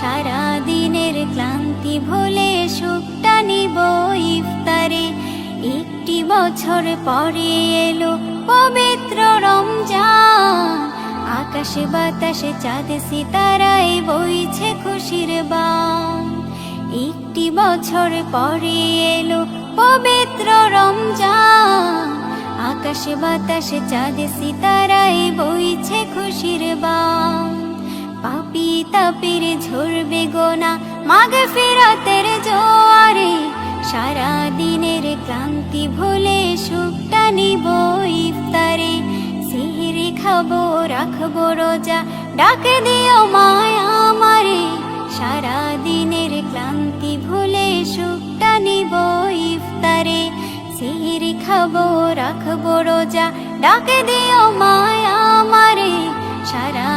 সারা দিনের ক্লান্তি ভুলে সুখটা নিব ইফতারে। একটি বছর পরে এলো পবিত্র রমজান। আকাশে বাতাসে চাঁদ সিতারায় বইছে খুশির বান। একটি বছর পরে এলো পবিত্র রমজান। আকাশে বাতাসে চাঁদ সিতারায় তাপির ঝরবে গোনা মাগে ফেরাতের জোয়ারে। সারা দিনের ক্লান্তি ভুলে সুখটা নিব ইফতারে। সিহিরি খাব, রাখব রোজা, ডাকে দিও মায়া আমারে। সারা দিনের ক্লান্তি ভুলে সুখটা নিব ইফতারে। সিহিরি খাব, রাখব রোজা, ডাকে দিও মায়া আমারে। সারা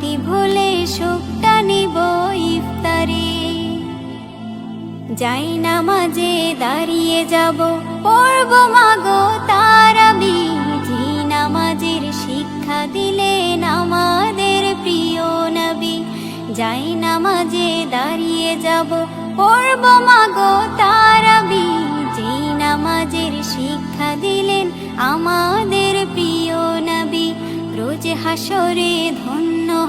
ক্লান্তি ভুলে সুখটা নিব ইফতারে। যাই নামাজে দাঁড়িয়ে যাব, পড়ব মাগো তারাবি জি নামাজের শিক্ষা দিলেন আমাদের প্রিয় নবী। যাই নামাজে দাঁড়িয়ে যাব, পড়ব মাগো তারাবি জি নামাজের শিক্ষা দিলেন আমাদের প্রিয় নবী। রোজ হাসরে ধন্য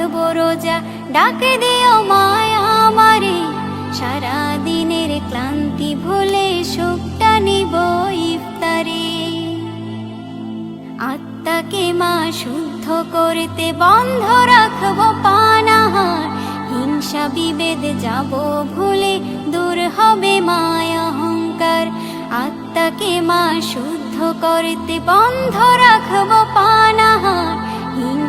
রাখব রোজা ডাকে দিও মায়া আমারে। সারা দিনের ক্লান্তি ভুলে সুখটা নিব ইফতারে। আত্মাকে মা শুদ্ধ করতে বন্ধ রাখব পানাহার। হিংসা বিভেদ যাব ভুলে দূর হবে মায় অহংকার। আত্মাকে মা শুদ্ধ করতে বন্ধ রাখব পানাহার।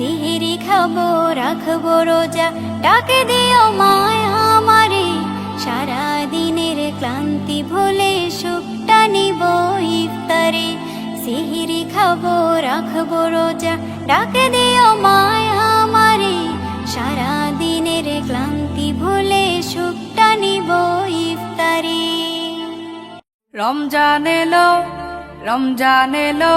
সিহিরি খাব, রাখব রোজা। ডাকে দিও মায়া আমারে সারা দিনের ক্লান্তি ভুলে সুখটা নিব ইফতারে। সিহিরি খাব, রাখব রোজা। ডাকে দিও মায়া আমারে সারা দিনের ক্লান্তি ভুলে সুখটা নিব ইফতারে। রমজান এলো রমজান এলো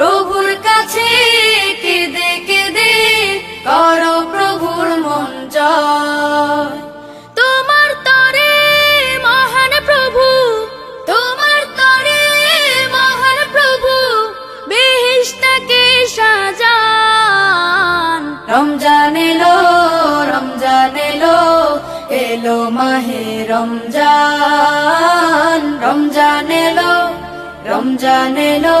প্রভুর কাছে কেঁদে কেঁদে কর প্রভুর মন তোমার তরে মহান প্রভু, তোমার তরে মহান প্রভু বেহিস্তাকে সাজান। রমজান এলো রমজান এলো এলো মাহে রমজান। রমজান এলো রমজান এলো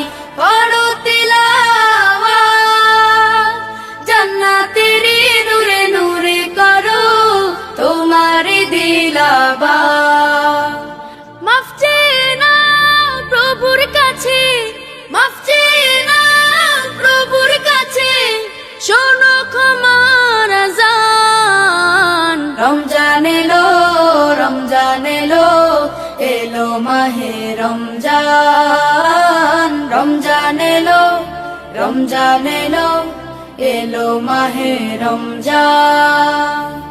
দিলাবা মাফ নাও প্রভুর কাছে মাফ প্রভুর কাছে। শোনো ক্ষমার রমজান এলো রমজান এলো এলো মাহে রমজান। রমজান এলো রমজান এলো এলো মাহে রমজান।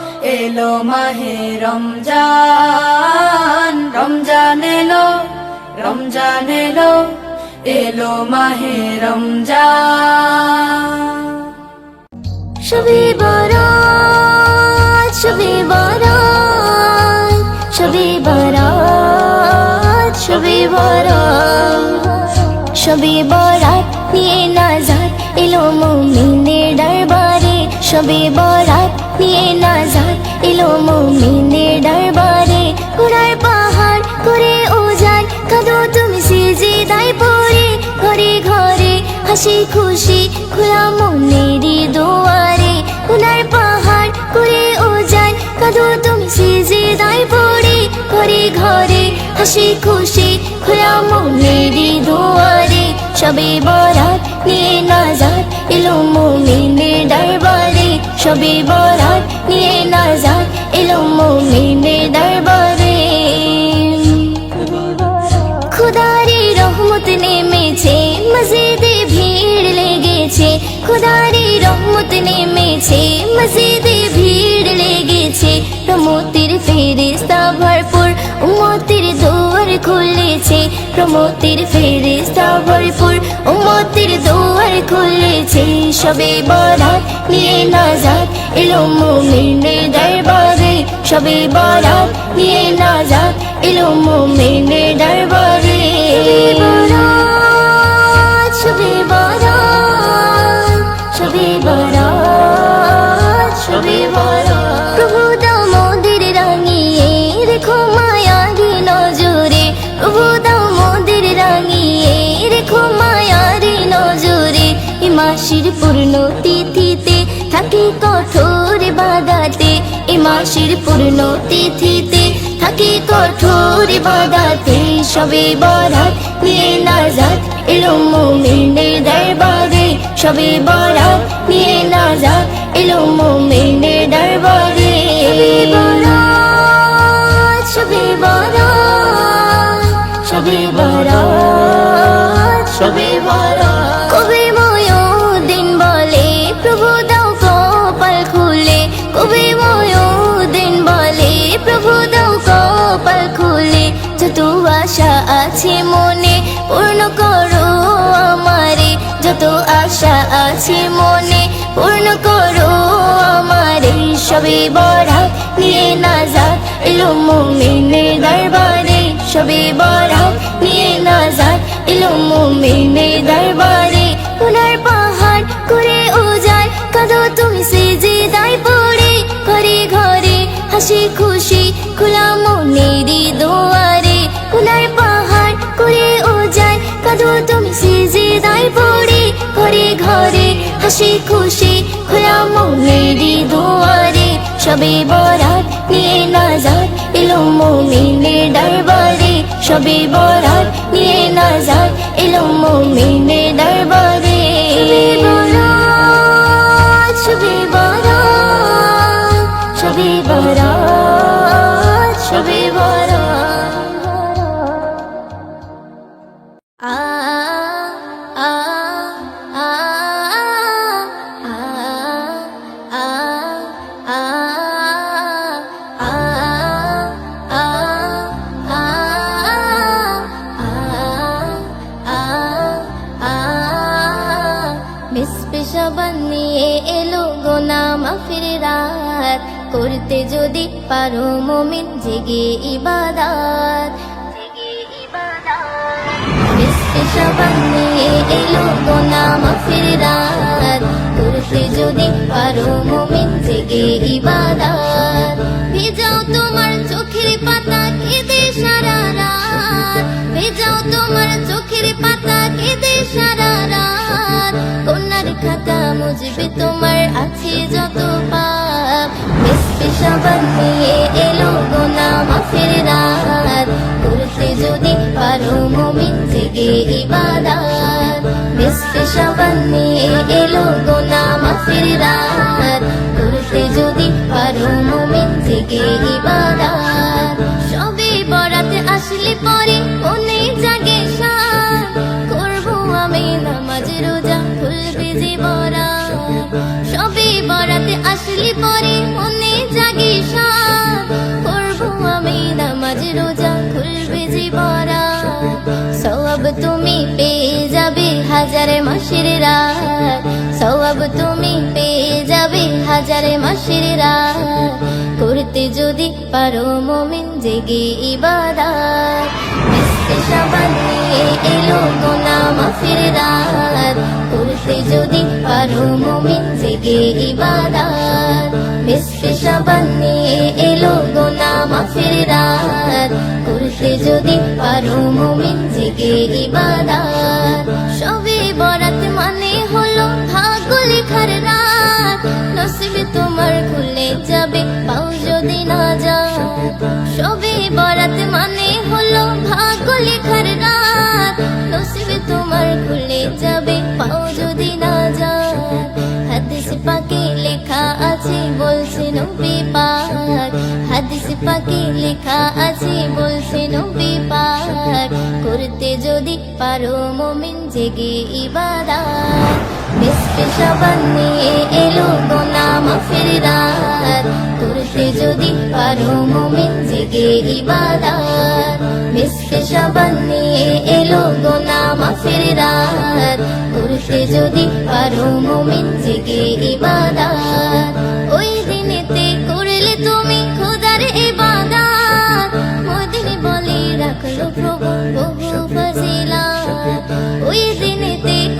এলো মাহে রমজান রমজান এলো রমজান এলো এলো মাহে রমজান। শবে বরাত শবে বরাত শবে বরাত শবে বরাত। শবে বরাত নিয়ে নাজাত এলো মুমিনের দরবারে। শবে বরাত নিয়ে নাজাত এলো মুমিনের দরবারে। ঘোড়ার পাহাড় করে ওজান কাঁদো তুমি সিজদায় পড়ে ঘরে ঘরে হাসি খুশি খোলা মনেরই দুয়ারে। গুনার পাহাড় করে ওজান কাঁদো তুমি সিজদায় পড়ে ঘরে ঘরে হাসি খুশি খোলা মনেরই দুয়ারে। সবে বরাত নিয়ে নাজাত এলো মোমিনের দরবারে। সবে বরাত নিয়ে এলো মোমিনের রহমত নেমেছে, মসজিদে ভিড় লেগেছে। খুদারি রহমত নেমেছে, মসজিদে ভিড় লেগেছে। প্রমোতির ফেরিস্তা ভরপুর উমতির দুয়ার খুলেছে। প্রমোতির ফেরিস্তা ভরপুর উমতির দুয়ার খুলেছে। সবে বরাত নিয়ে নাজাত এলো মুমিনের দরবারে। সবে বরাত নিয়ে নাজাত এলো মুমিনের দরবারে রাঙিয়ে, রেখো মোদের রাঙিয়ে, রেখো নজরে। এ মাসির এ পূর্ণ তিথিতে থাকি কঠোর বাদাতে সবে বরাত নিয়ে নাজাত এলো মোমেনের দরবারে। সবে বরাত নিয়ে নাজাত এলো মোমেনের দরবারে। সবে আছে মনে, পূর্ণ করো আমারে। যত আশা আছে মনে, পূর্ণ করো আমারে। সবে বড়া নিয়ে নাজাত এলো মুমিনের দরবারে। সবে বড়া নিয়ে নাজাত এলো মুমিনের দরবারে। গুনার পাহাড় করে উজাড়, কাঁদো তুমি সিজদায় পড়ে। ঘরে ঘরে হাসি খুশি, খোলা মনেরই দুয়ারে কাঁদো তুমি সিজদায় পড়ে, ঘরে ঘরে হাসি খুশি, খোলা মনেরই দুয়ারে, সবে বরাত নিয়ে নাজার এলো মুমিনের দরবারে। সবে বরাত নিয়ে নাজার এলো মুমিনের দরবারে। সবে মমিন জেগে ইবাদাত। নিয়ে এলো গোনা মাফির রাত যদি পারো মমিন জেগে ইবাদাত। ভেজাও তোমার চোখের পাতা কেঁদে সারা রাত। ভেজাও তোমার চোখের পাতা কেঁদে সারা রাত। কন্যার খাতা মুজবে তোমার আছে যত পাপ বেশ পেশাবান নিয়ে এলো যদি পারো মমিন জেগে ইবাদাত বেশ পেশাবান নিয়ে এলো গোনা মাফের রাত করতে যদি পারো মমিন জেগে ইবাদাত সবে বরাতে আসলে পরে মনে জাগে শান করব আমি নামাজ রোজা খুলবে যে বরাত সবে বরাতে আসলে পরে মনে জাগে শান করব আমি নামাজ রোজা, খুলবে বরাত সওয়াব তুমি পেয়ে যাবে হাজারে মাসের রাত। সব তুমি পেয়ে যাবে হাজারে মাসের রাত। করতে যদি পারো, মমিন জেগে মিশতে নিয়ে মাফির রাত। করতে যদি পারো, মমিন জেগে ইবাদাত। মিশতে সাবান নিয়ে এলো গোনা মাফির রাত। করতে যদি পারো, মমিন জেগে ইবাদাত। সবে বরাত মানে হলো ভাগ্য লেখার রাত। নসিবে তোমার খুলে যাবে, পাও যদি না যা সবে বরাত মানে হলো ভাগ্য লেখার রাত। নসিবে তোমার খুলে যাবে, পাও পাকে লেখা আছে বলছে নবী পাক। করতে যদি পারো মমিন জেগে ইবাদাত। বেশকে সাবান নিয়ে এলো গোনা মাফের রাত। করতে যদি পারো মমিন জেগে ইবাদাত। বেশকে সাবান নিয়ে এলো গোনা মাফের রাত। করতে যদি পারো মমিন জেগে ইবাদাত। ওই দিনেতে করলে তুমি মদিনে বলে রাখল প্রভু ফজিলা ওই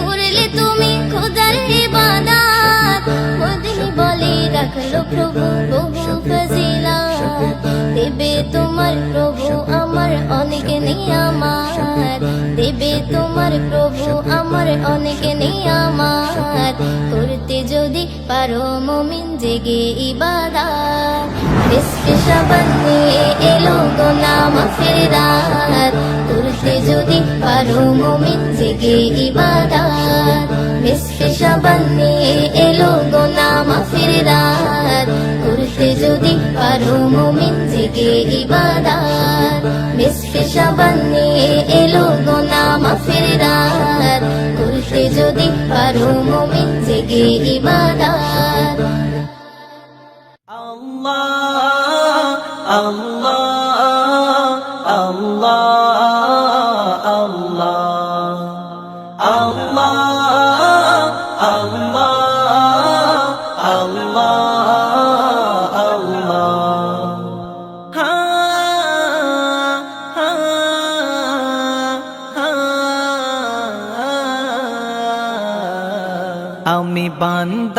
করলে তুমি খোদার ইবাদাত মদিনে বলে রাখল প্রভু বহু ফজিলা দেবে তোমার প্রভু আমার অনেক নিয়ামাত দেবে তোমার প্রভু আমার অনেক নিয়ামাত করতে যদি পারো মমিন জেগে সাবান নিয়ে এলো গোনা মাফের রাত করতে যদি পারো মমিন জেগে ইবাদাত। বেশকে সাবান নিয়ে এলো গোনা মাফের রাত করতে যদি পারো মমিন জেগে ইবাদাত। বেশকে সাবান নিয়ে এলো গোনা মাফের রাত করতে যদি পারো মমিন জেগে ইবাদাত। আল্লাহ Allah,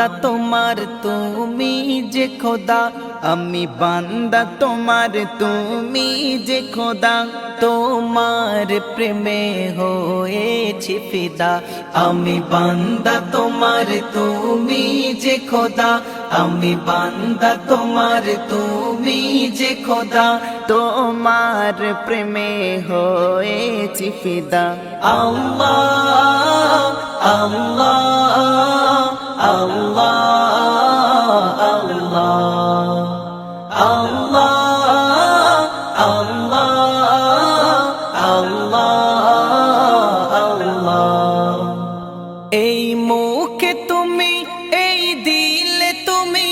বান্দা তোমার, তুমি যে খোদা। আমি বান্দা তোমার, তুমি যে খোদা। তোমার প্রেমে হয়েছি ফিদা। আমি বান্দা তোমার, তুমি যে খোদা। আমি বান্দা তোমার, তুমি যে খোদা। তোমার প্রেমে হয়েছি ফিদা। আল্লাহ আল্লাহ। এই মুখে তুমি এই দিলে তুমি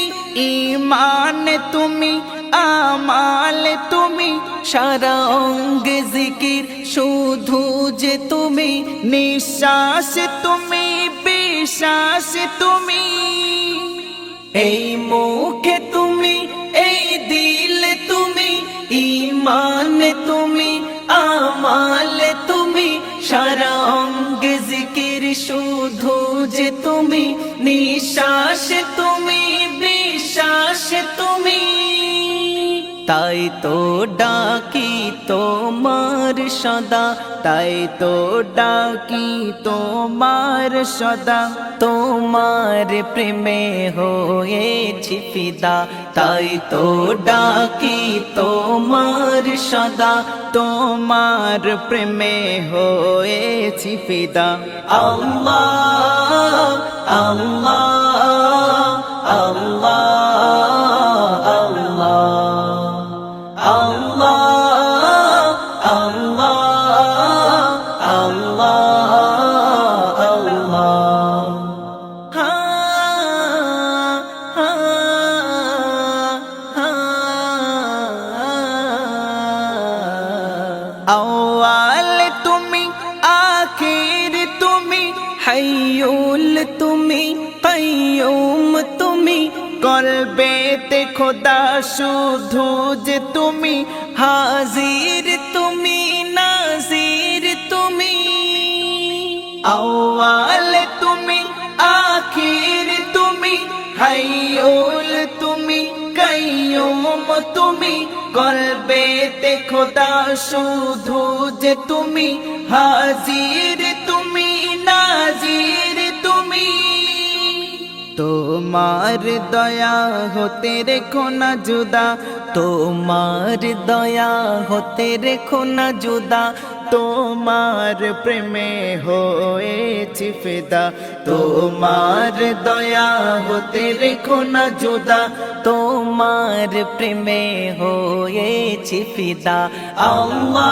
ইমানে তুমি আমালে তুমি সারা জিকির শুধু যে তুমি নিঃশ্বাস বিশ্বাস তুমি, এই মুখে তুমি, এই দিলে তুমি ইমানে তুমি, আমালে তুমি, সারা জিকির শুধু যে তুমি, নিঃশ্বাস তুমি তাই তো ডাকি তোমার সদা, তাই তো ডাকি তোমার সদা। তোমার প্রেমে হয়েছি ফিদা, তাই তো ডাকি তোমার সদা। তোমার প্রেমে হয়েছি ফিদা। আল্লাহ আল্লাহ আল্লাহ। আওয়াল তুমি আখির তুমি হাইয়ুল তুমি কাইয়ুম তুমি কলবেতে খোদা শুধু যে তুমি হাজির তুমি নাজির তুমি তোমার দয়া হতে রেখো না জুদা তোমার দয়া হতে রেখো না জুদা তোমার প্রেমে হয়েছি ফেদা। তোমার দয়া হতে রেখো না জুদা। তোমার প্রেমে হয়েছি ফিদা। আল্লাহ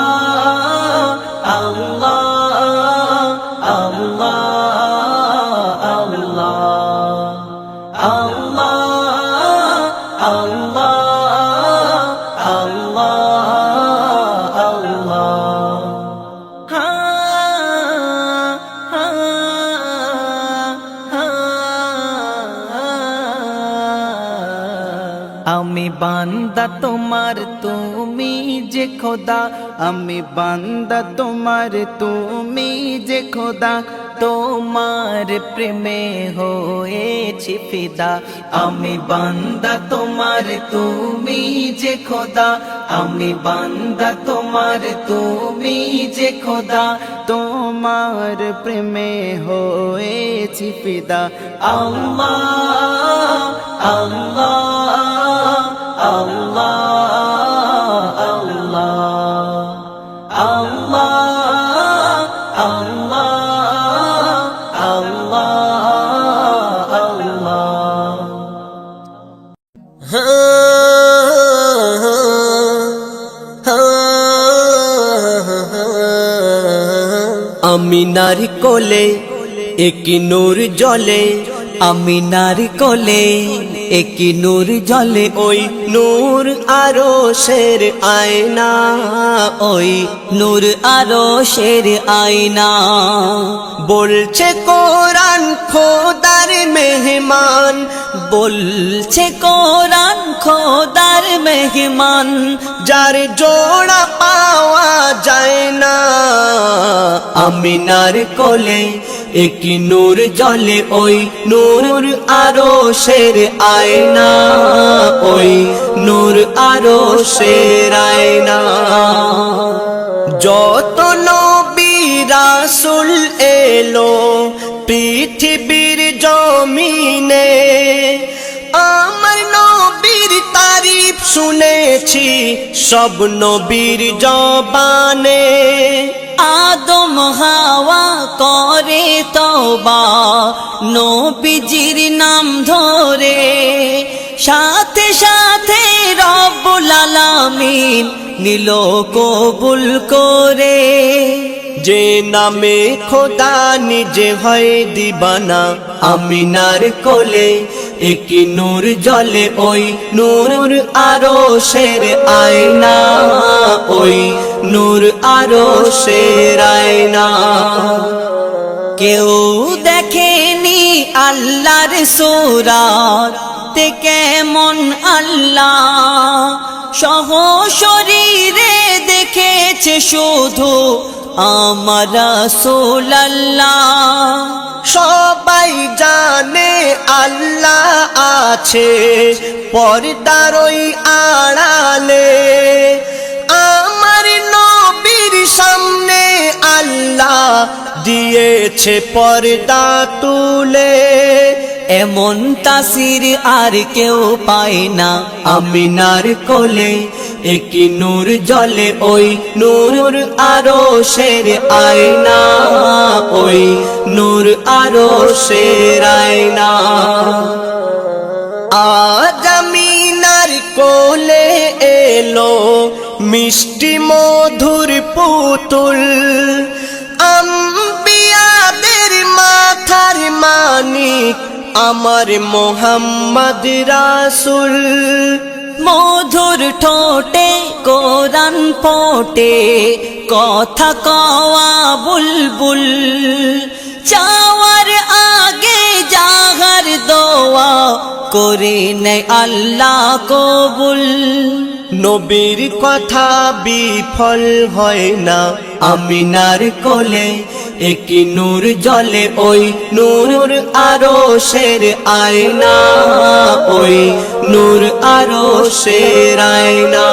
আল্লাহ আল্লাহ আল্লাহ আল্লাহ আল্লাহ আল্লাহ। বান্দা তোমার, তুমি যে খোদা। আমি বান্দা তোমার, তুমি যে খোদা। তোমার প্রেমে হয়েছি ফিদা। আমি বান্দা তোমার, তুমি যে খোদা। আমি বান্দা তোমার, তুমি যে খোদা। তোমার প্রেমে হয়েছি ফিদা। আল্লাহ আল্লাহ। আল্লাহ আল্লাহ আল্লাহ আল্লাহ আল্লাহ আল্লাহ আমি নারী কোলে, একি নূর জলে আমি নারী কোলে। একি নূর জলে ওই নূর আরও শের আয়না, ওই নূর আরও শের আয়না। বলছে কোরআন, খোদার মেহমান। বলছে কোরআন, খোদার মেহমান। যার জোড়া পাওয়া যায় না। আমিনার কোলে একই নূর জলে ওই নূর আরও শের আয়না, ওই নূর আরও শের আয়না। যত নবী রাসুল এলো পৃথিবীর জমিনে, আমার নবীর তারিফ শুনেছি সব নবীর জবানে। আদম হাওয়া করে তবা নবীজির নাম ধরে। সাথে সাথে রব্বুল আলামিন নিল কবুল করে। যে নামে খোদা নিজে হয় দিবানা, আমিনার কোলে একই নূর জলে ওই নূর আরও শের আয়না, ওই নূর আরও শের আয়না। কেউ দেখেনি আল্লাহর সুরাত তে কেমন আল্লাহ। সহ শরীরে দেখেছে শুধু আমার সোল্লাহ সবাই জানে আল্লাহ আছে, পর্দার ওই আড়ালে। আমার নবীর সামনে আল্লাহ দিয়েছে পর্দা তুলে। এমন তাসির আর কেউ পায় না। আমিনার কোলে একই নূর জলে ওই নূর আরও শের আয়না, ওই নূর আরও শের আয়না। আজ আমিনার কোলে এলো মিষ্টি মধুর পুতুল। আম্বিয়াদের মাথার মানিক আমার মোহাম্মদ রাসুল। মধুর ঠোঁটে কোরআন পোটে কথা কওয়া বুলবুল। চাওয়ার আগে জাগার দোয়া করে নেয় আল্লাহ কবুল। নবীর কথা বিফল হয় না। আমিনার কোলে একই নূর জলে ওই নূর আরও শের আয়না ওই নূর আরও শের আয়না।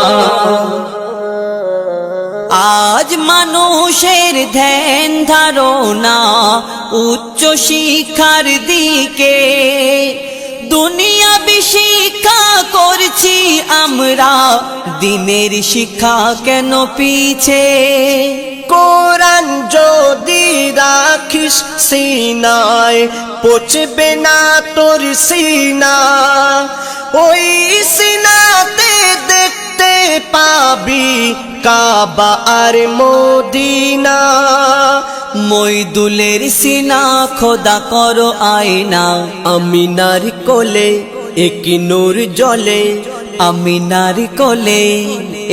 আজ মানুষের ধ্যান ধারণা উচ্চ শিক্ষার দিকে। দুনিয়া শিক্ষা করছি আমরা। দিনের শিক্ষা কেন পিছে? কোরআন যদি রাখিস সিনায় পচবে না তোর সিনা। ওই সিনাতে দেখতে পাবি কাবা আর মদিনা। মইদুলের সিনা খোদা করো আয়না। আমিনার কোলে, একই নূর জলে আমিনার কোলে,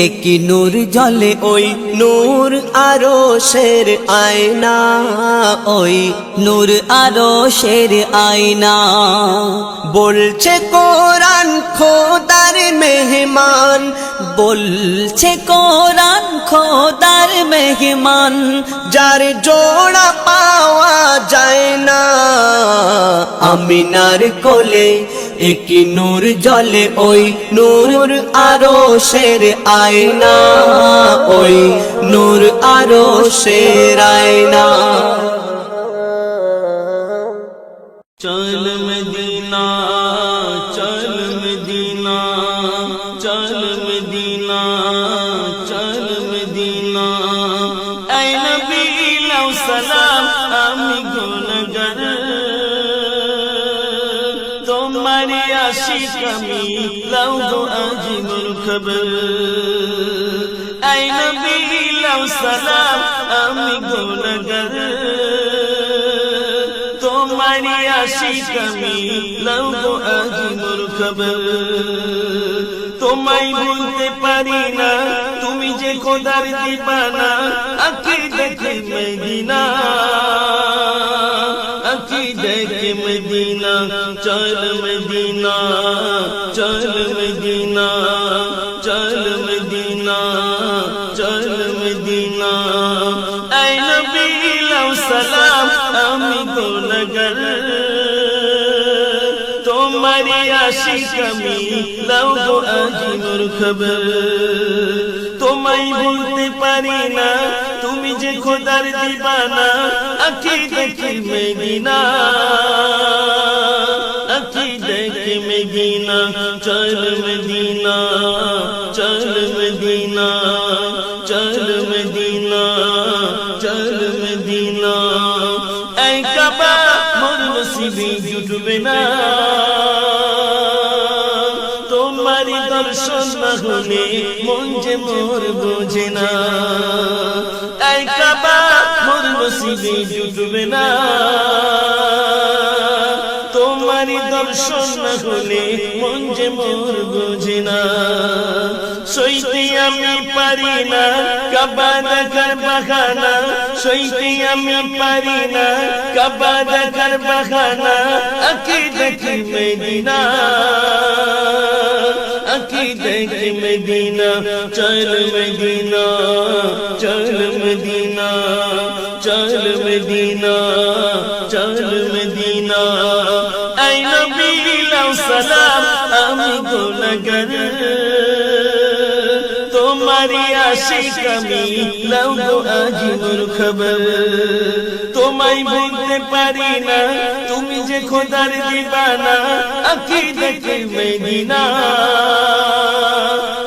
একই নূর জলে, ওই নূর আরও শের আয়না, ওই নূর আরও শের আয়না। বলছে কোরআন, খোদার মেহমান, বলছে কোরআন, খোদার মেহমান, যার জোড়া পাওয়া যায় না। আমিনার কোলে একটি নূর জলে ওই নূর আরও শের আয়না, ওই নূর আরও শের আয়না। চল মদিনা عاشق می لو دو عجیب الخبر. ای نبی, لو سلام আমি গুণগর তোমার আশিক আমি লব আজ মোর খবর তোমায় বলতে পারি না তুমি যে খোদার দিবানা আকি দেখে মদিনা আকি দেখে মদিনা চল মদিনা আমি গোলগর। তোমারি আশিক আমি লাও গো আজিমর খবর। তোমায় ভুলতে পারি না, তুমি যে খোদার দিবানা, আখি দেখি মেদিনা আখি দেখি মেদিনা চল মদিনা জুটবে না। তোমারি দর্শন না হলে মন যে মোর বোঝে না। এই কাবা মোর নসিবে জুটবে না। তোমারি দর্শন না হলে মন যে মোর বোঝে না। সইতে আমি পারি না কাবা দেখার বাহানা সইতে আমি পারি না কাবা দেখার বাহানা আকি দেখি মেদিনা আকি দেখি মেদিনা চল মেদিনা চল মেদিনা চল মেদিনা চল মেদিনা আই নবী লাউ সালাম আমি গুনাহগার তোমারি আশিক আমি বলতে পারি না, তুমি যে খোদার দিবানা মেদিনা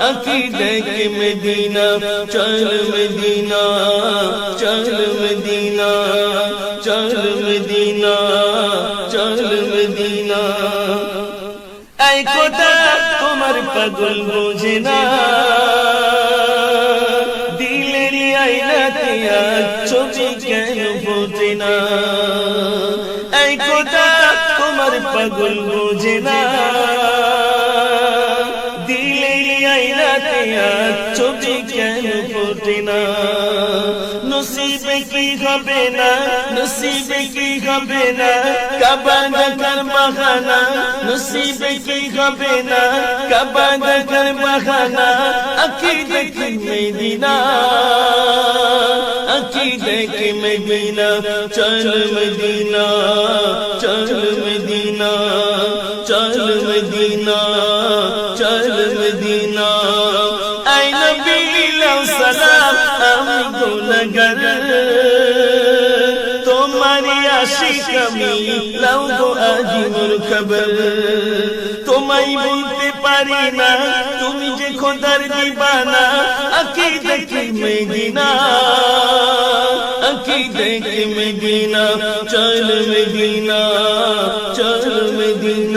আকি দেখে মেদিনা, চল মেদিনা চল মেদিনা চল মেদিনা চল মেদিনা। এই খোদা তোমার পাগল বোঝে না। ছবি কেন বোঝে না? এই খোদা তোমার পাগল বোঝে না। দিলের আইনাতে ছবি কেন ফোটে না? নসিবে কি হবে না? নসিবে কি হবে না? কাবা দেখার বাহানা। নসিবে কি হবে না? কাবা দেখার বাহানা। আকি দেখি মেদিনা। আকি দেখি মেদিনা চল মদিনা চল মদিনা চল মদিনা চল মদিনা আই নবী লাউ সালাম আমি গুনাহগার তোমারি আশিক আমি লাউ গো আজিমর খবর তোমায় বলতে পারি না তুমি যে খোদার দিবানা আকি দেখি মেদিনা دیکھ مدینہ چل مدینہ چل مدینہ۔